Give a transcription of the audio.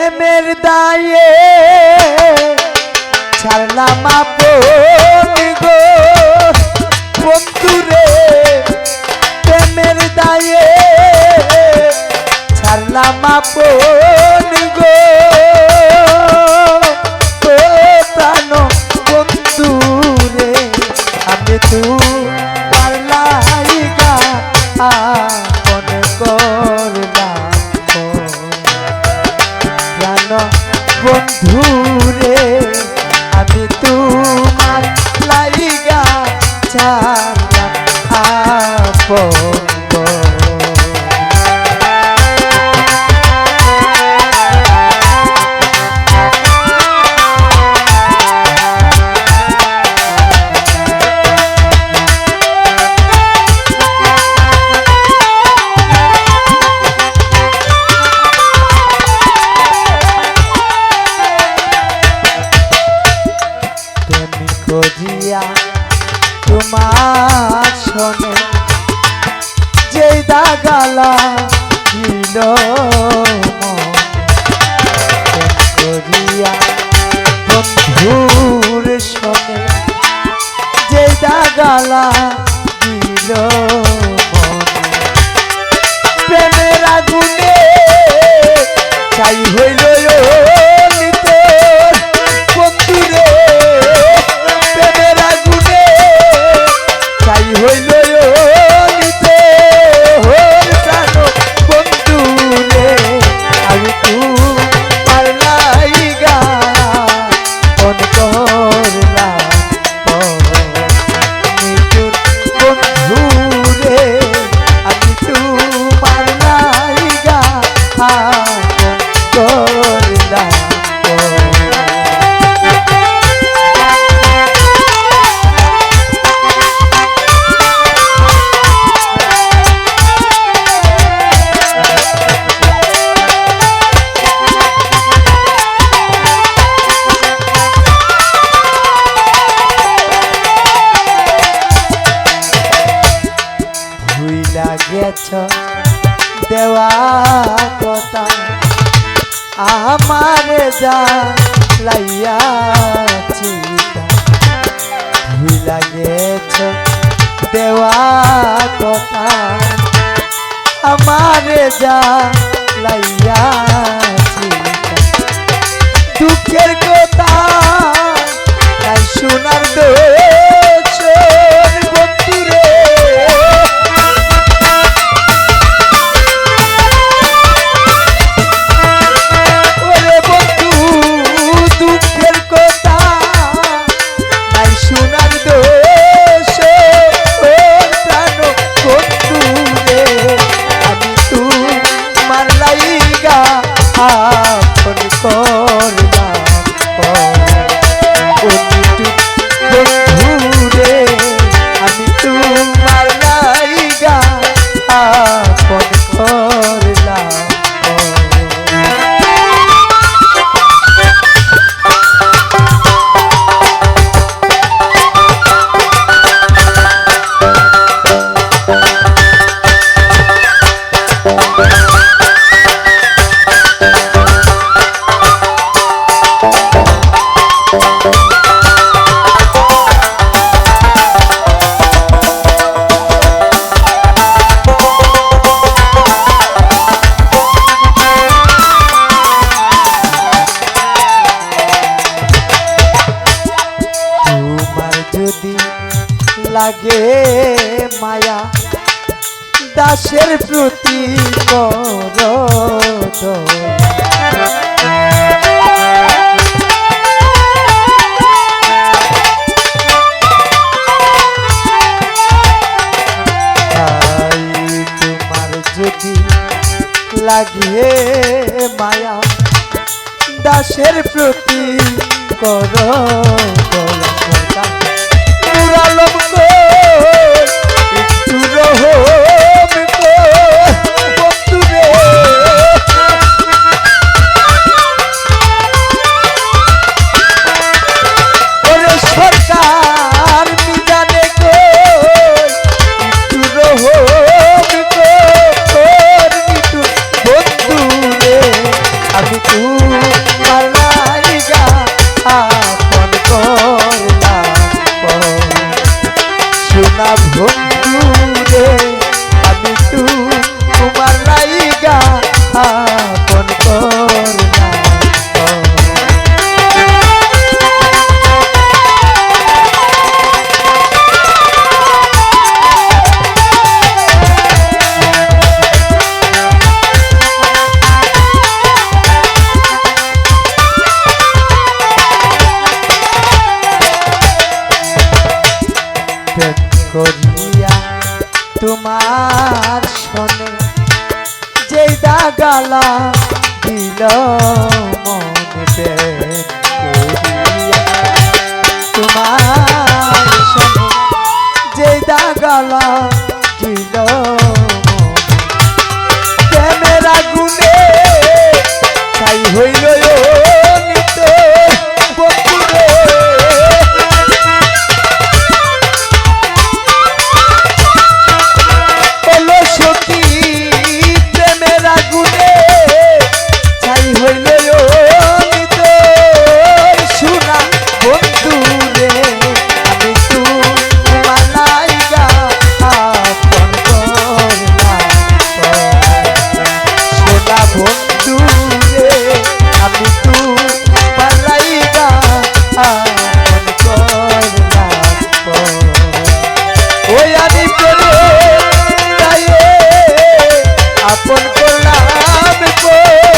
প্রেমের দায়ে ছাড়লাম আপন গো। বন্ধুরে প্রেমের দায়ে ছাড়লাম আপন গো। প্রাণ বন্ধুরে আমি তু বন্ধুরে আমি তোমার দিল গেছ দেওয়া কথা। আমার যা লাইয়া চিতা ভুইলা গেছ দেওয়া কথা। আমার যা লাইয়া দুঃখের কথা, তাই শোনার দোষ লাগে মায়া দাসের প্রতি করো দয়া। তাই তোমার যদি লাগে মায়া দাসের প্রতি কর দাগালা দিল আপন করলাম কো